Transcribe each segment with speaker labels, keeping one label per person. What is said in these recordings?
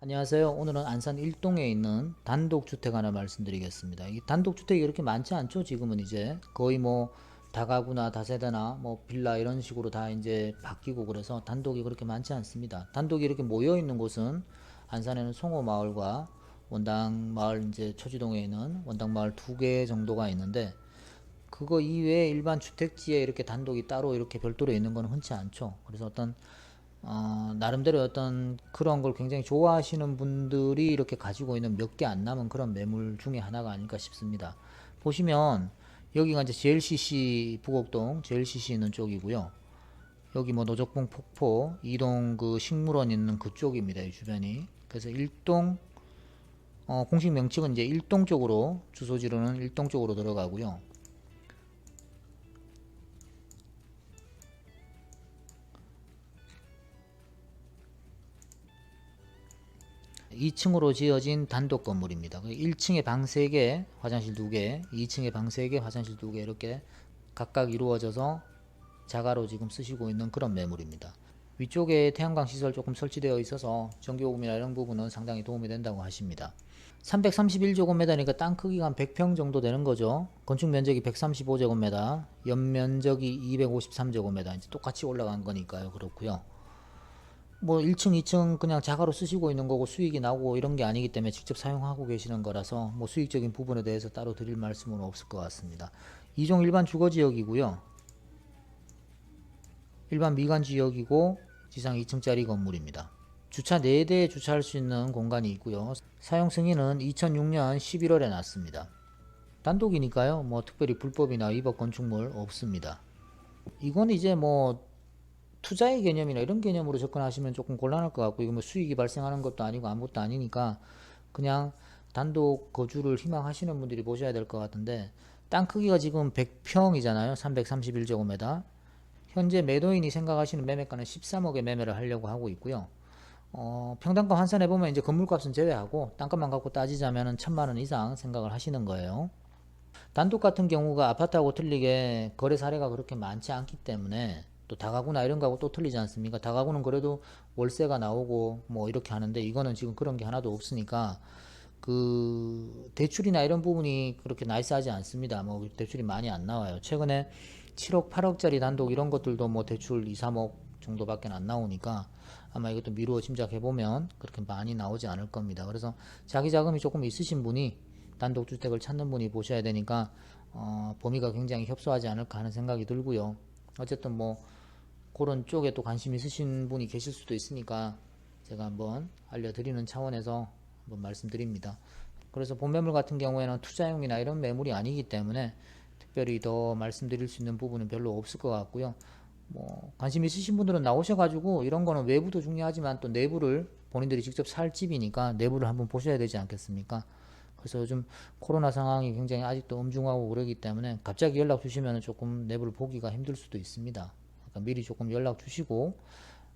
Speaker 1: 안녕하세요. 오늘은 안산 일동에 있는 단독주택 하나 말씀드리겠습니다. 이 단독주택이 그렇게 많지 않죠. 지금은 이제 거의 뭐 다가구나 다세대나 뭐 빌라 이런 식으로 다 이제 바뀌고 그래서 단독이 그렇게 많지 않습니다. 단독이 이렇게 모여 있는 곳은 안산에는 송호 마을과 원당 마을 이제 초지동에 있는 원당 마을 두 개 정도가 있는데 그거 이외에 일반 주택지에 이렇게 단독이 따로 이렇게 별도로 있는 거는 흔치 않죠. 그래서 어떤 어, 나름대로 어떤 그런 걸 굉장히 좋아하시는 분들이 이렇게 가지고 있는 몇 개 안 남은 그런 매물 중에 하나가 아닐까 싶습니다. 보시면 여기가 이제 JLCC 부곡동 JLCC 있는 쪽이고요. 여기 뭐 노적봉 폭포 이동 그 식물원 있는 그쪽입니다. 이 주변이. 그래서 일동 어, 공식 명칭은 이제 일동 쪽으로 주소지로는 일동 쪽으로 들어가고요. 2층으로 지어진 단독 건물입니다. 1층에 방 3개, 화장실 2개, 2층에 방 3개, 화장실 2개 이렇게 각각 이루어져서 자가로 지금 쓰시고 있는 그런 매물입니다. 위쪽에 태양광 시설 조금 설치되어 있어서 전기요금이나 이런 부분은 상당히 도움이 된다고 하십니다. 331제곱미터니까 땅 크기가 한 100평 정도 되는 거죠. 건축 면적이 135제곱미터, 연면적이 253제곱미터. 이제 똑같이 올라간 거니까요. 그렇고요. 뭐 1층, 2층 그냥 자가로 쓰시고 있는 거고 수익이 나고 이런 게 아니기 때문에 직접 사용하고 계시는 거라서 뭐 수익적인 부분에 대해서 따로 드릴 말씀은 없을 것 같습니다. 이종 일반 주거 지역이고요. 일반 미관 지역이고 지상 2층짜리 건물입니다. 주차 4대 주차할 수 있는 공간이 있고요. 사용 승인은 2006년 11월에 났습니다. 단독이니까요. 뭐 특별히 불법이나 위법 건축물 없습니다. 이건 이제 뭐 투자의 개념이나 이런 개념으로 접근하시면 조금 곤란할 것 같고 이거 뭐 수익이 발생하는 것도 아니고 아무것도 아니니까 그냥 단독 거주를 희망하시는 분들이 보셔야 될 것 같은데 땅 크기가 지금 100평이잖아요. 331제곱미터. 현재 매도인이 생각하시는 매매가는 13억에 매매를 하려고 하고 있고요. 어, 평당가 환산해 보면 이제 건물값은 제외하고 땅값만 갖고 따지자면은 천만 원 이상 생각을 하시는 거예요. 단독 같은 경우가 아파트하고 틀리게 거래 사례가 그렇게 많지 않기 때문에 또 다가구나 이런 거하고 또 틀리지 않습니까? 다가구는 그래도 월세가 나오고 뭐 이렇게 하는데 이거는 지금 그런 게 하나도 없으니까 그 대출이나 이런 부분이 그렇게 나이스하지 않습니다. 뭐 대출이 많이 안 나와요. 최근에 7억, 8억짜리 단독 이런 것들도 뭐 대출 2, 3억 정도밖에 안 나오니까 아마 이것도 미루어 짐작해 보면 그렇게 많이 나오지 않을 겁니다. 그래서 자기 자금이 조금 있으신 분이 단독 주택을 찾는 분이 보셔야 되니까 어, 범위가 굉장히 협소하지 않을까 하는 생각이 들고요. 어쨌든 뭐 그런 쪽에 또 관심 있으신 분이 계실 수도 있으니까 제가 한번 알려드리는 차원에서 한번 말씀드립니다. 그래서 본매물 같은 경우에는 투자용이나 이런 매물이 아니기 때문에 특별히 더 말씀드릴 수 있는 부분은 별로 없을 것 같고요. 뭐 관심 있으신 분들은 나오셔가지고 이런 거는 외부도 중요하지만 또 내부를 본인들이 직접 살 집이니까 내부를 한번 보셔야 되지 않겠습니까? 그래서 요즘 코로나 상황이 굉장히 아직도 엄중하고 그러기 때문에 갑자기 연락 주시면 조금 내부를 보기가 힘들 수도 있습니다. 그러니까 미리 조금 연락 주시고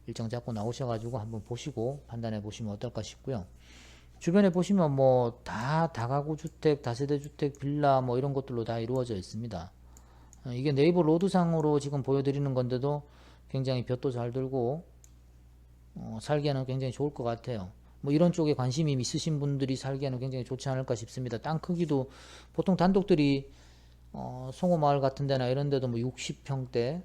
Speaker 1: 일정 잡고 나오셔가지고 한번 보시고 판단해 보시면 어떨까 싶고요. 주변에 보시면 뭐 다 다가구 주택, 다세대 주택, 빌라 뭐 이런 것들로 다 이루어져 있습니다. 어, 이게 네이버 로드상으로 지금 보여드리는 건데도 굉장히 볕도 잘 들고 어, 살기에는 굉장히 좋을 것 같아요. 뭐 이런 쪽에 관심이 있으신 분들이 살기에는 굉장히 좋지 않을까 싶습니다. 땅 크기도 보통 단독들이 어, 송호마을 같은 데나 이런 데도 뭐 60평대,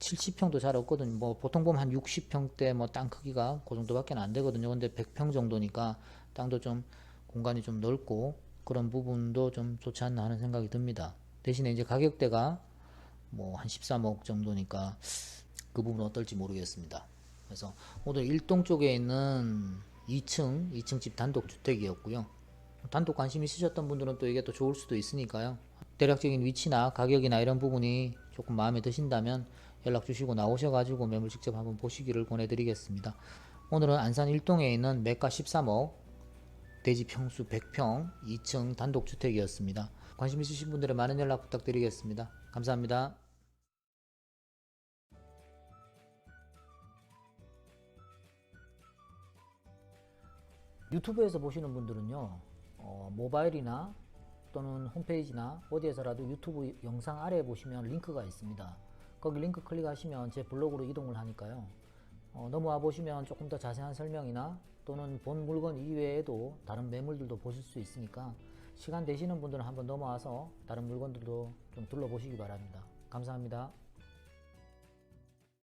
Speaker 1: 70평도 잘 없거든요. 뭐 보통 보면 한 60평대 뭐 땅 크기가 그 정도밖에 안 되거든요. 근데 100평 정도니까 땅도 좀 공간이 좀 넓고 그런 부분도 좀 좋지 않나 하는 생각이 듭니다. 대신에 이제 가격대가 뭐 한 13억 정도니까 그 부분 어떨지 모르겠습니다. 그래서 오늘 일동 쪽에 있는 2층, 2층 집 단독 주택이었고요. 단독 관심 있으셨던 분들은 또 이게 또 좋을 수도 있으니까요. 대략적인 위치나 가격이나 이런 부분이 조금 마음에 드신다면 연락 주시고 나오셔가지고 매물 직접 한번 보시기를 권해드리겠습니다. 오늘은 안산 일동에 있는 매가 13억, 대지 평수 100평, 2층 단독 주택이었습니다. 관심 있으신 분들의 많은 연락 부탁드리겠습니다. 감사합니다. 유튜브에서 보시는 분들은요, 어, 모바일이나 또는 홈페이지나 어디에서라도 유튜브 영상 아래에 보시면 링크가 있습니다. 거기 링크 클릭하시면 제 블로그로 이동을 하니까요. 어, 넘어와 보시면 조금 더 자세한 설명이나 또는 본 물건 이외에도 다른 매물들도 보실 수 있으니까 시간 되시는 분들은 한번 넘어와서 다른 물건들도 좀 둘러보시기 바랍니다. 감사합니다.